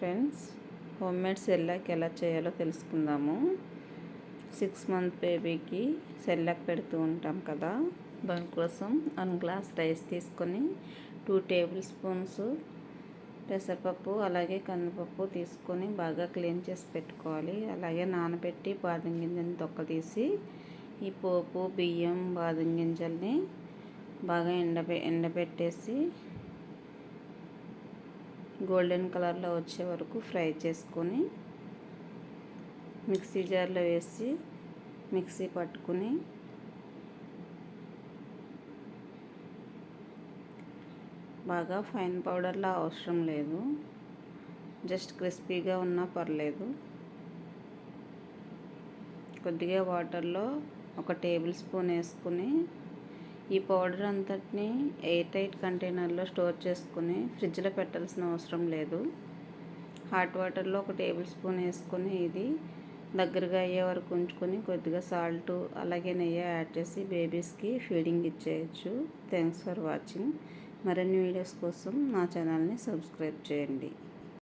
Friends home made shellac ఎలా చేయాలో తెలుసుకుందాము. సిక్స్ మంత్ బేబీకి సెల్లాక్ పెడుతూ ఉంటాం కదా. దానికోసం వన్ గ్లాస్ రైస్ తీసుకొని టూ టేబుల్ స్పూన్స్ పెసరపప్పు అలాగే కందిపప్పు తీసుకొని బాగా క్లీన్ చేసి పెట్టుకోవాలి. అలాగే నానబెట్టి బాదం గింజని తొక్క తీసి ఈ పోపు బియ్యం బాదం గింజల్ని బాగా ఎండబె ఎండబెట్టేసి గోల్డెన్ కలర్లో వచ్చే వరకు ఫ్రై చేసుకొని మిక్సీ జార్లో వేసి మిక్సీ పట్టుకుని బాగా ఫైన్ పౌడర్లా అవసరం లేదు. జస్ట్ క్రిస్పీగా ఉన్నా పర్లేదు. కొద్దిగా వాటర్లో ఒక టేబుల్ స్పూన్ వేసుకుని ఈ పౌడర్ అంతటిని ఎయిర్ టైట్ కంటైనర్లో స్టోర్ చేసుకుని ఫ్రిడ్జ్లో పెట్టాల్సిన అవసరం లేదు. హాట్ వాటర్లో ఒక టేబుల్ స్పూన్ వేసుకొని ఇది దగ్గరగా అయ్యే వరకు ఉంచుకొని కొద్దిగా సాల్ట్ అలాగే నెయ్యి యాడ్ చేసి బేబీస్కి ఫీడింగ్ ఇచ్చేయచ్చు. Thanks for watching. మరిన్ని వీడియోస్ కోసం నా ఛానల్ని సబ్స్క్రైబ్ చేయండి.